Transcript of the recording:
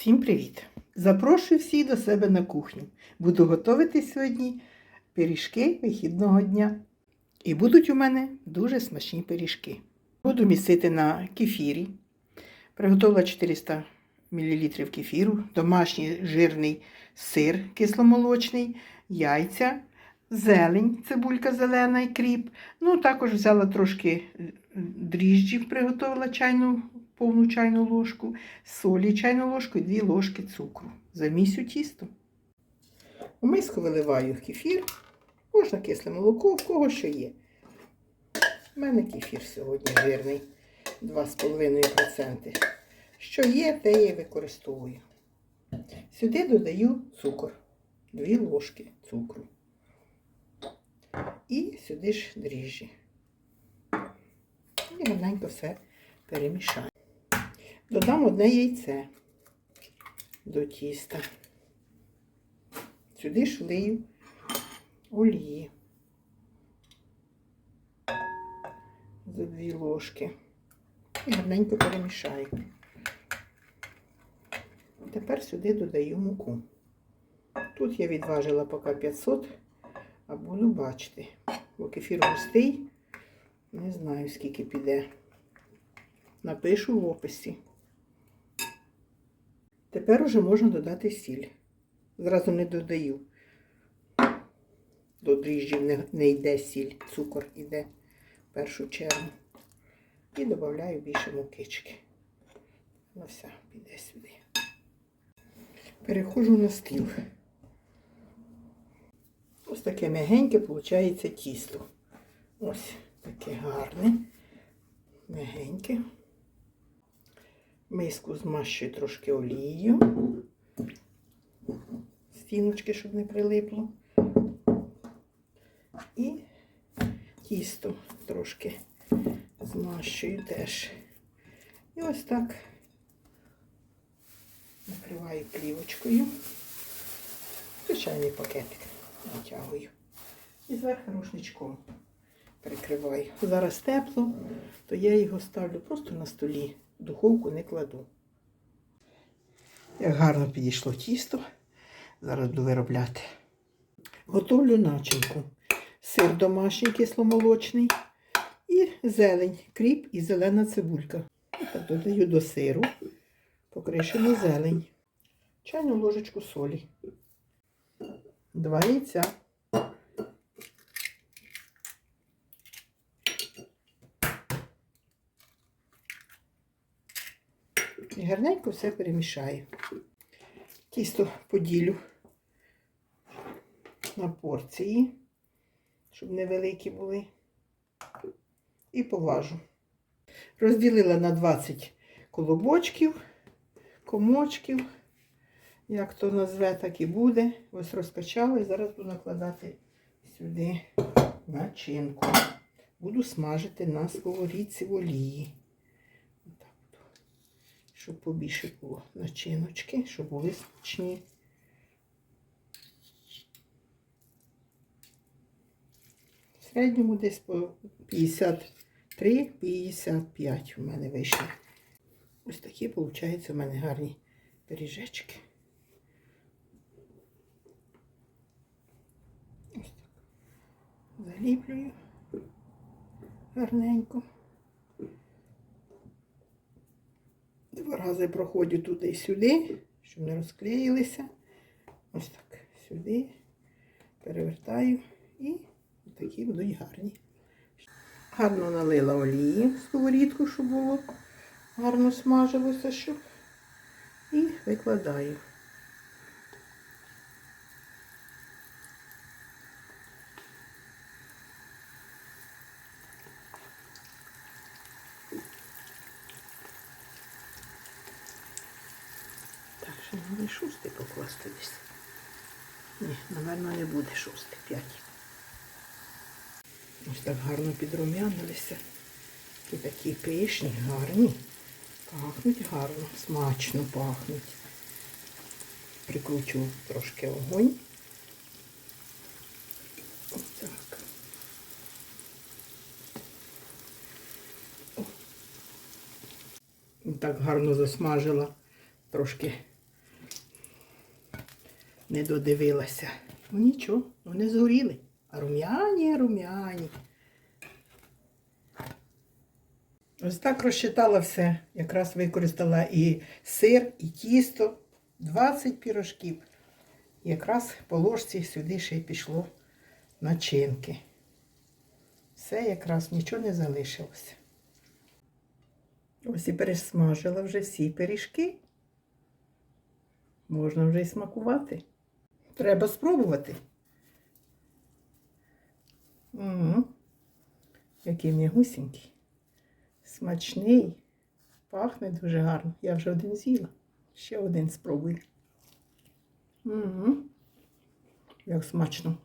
Всім привіт! Запрошую всіх до себе на кухню. Буду готувати сьогодні пиріжки вихідного дня. І будуть у мене дуже смачні пиріжки. Буду місити на кефірі. Приготувала 400 мл кефіру, домашній жирний сир кисломолочний, яйця, зелень, цибулька зелена і кріп. Ну, також взяла трошки дріжджів, приготувала чайну, повну чайну ложку, солі чайну ложку і 2 ложки цукру. Замісю тісто. У миску виливаю кефір, можна кисле молоко, в кого що є. У мене кефір сьогодні жирний 2,5%. Що є, те я використовую. Сюди додаю цукор, 2 ложки цукру. І сюди ж дріжджі. І гарненько все перемішаю. Додам одне яйце до тіста. Сюди ж влию олії за дві ложки. І гарненько перемішаю. Тепер сюди додаю муку. Тут я відважила поки 500, а буду бачити. Бо кефір густий, не знаю скільки піде. Напишу в описі. Тепер уже можна додати сіль. Зразу не додаю. До дріжджів не, не йде сіль, цукор йде в першу чергу. І додаю більше мукички. Ну все, піде сюди. Переходжу на стіл. Ось таке м'ягеньке виходить тісто. Ось таке гарне, м'ягеньке. Миску змащую трошки олією. Стіночки, щоб не прилипло. І тісто трошки змащую теж. І ось так накриваю плівочкою. Звичайний пакетик натягую. І зверху рушничком прикриваю. Зараз тепло, то я його ставлю просто на столі. Духовку не кладу. Як гарно підійшло тісто. Зараз буду виробляти. Готовлю начинку. Сир домашній кисломолочний і зелень, кріп і зелена цибулька. Так додаю до сиру покришену зелень. Чайну ложечку солі. Два яйця. І гарненько все перемішаю. Тісто поділю на порції, щоб невеликі були. І поважу. Розділила на 20 колобочків, комочків, як то назве, так і буде. Ось розкачала і зараз буду накладати сюди начинку. Буду смажити на сковорідці в олії. Щоб побільше було начиночки, щоб були смачні. В середньому десь по 53-55 у мене вийшло. Ось такі, виходить, у мене гарні пиріжечки. Ось так. Заліплюю гарненько. Два рази проходжу туди і сюди, щоб не розклеїлися. Ось так, сюди, перевертаю і такі будуть гарні. Гарно налила олії в сковорідку, щоб було гарно смажилося, щоб. І викладаю. Так, ще не шостий покласти десь. Ні, напевно, не буде шостий, п'ять. Ось так гарно підрум'янилися. І такі пишні, гарні. Пахнуть гарно, смачно пахнуть. Прикручу трошки огонь. Ось так. Так гарно засмажила. Трошки не додивилася. Ну нічого, вони згоріли. А рум'яні, рум'яні. Ось так розчитала все. Якраз використала і сир, і тісто. 20 пірожків. Якраз по ложці сюди ще й пішло начинки. Все якраз нічого не залишилося. Ось і пересмажила вже всі пиріжки. Можна вже й смакувати. Треба спробувати. Угу. Який м'ягусінький. Смачний. Пахне дуже гарно. Я вже один з'їла. Ще один спробую. Угу. Як смачно.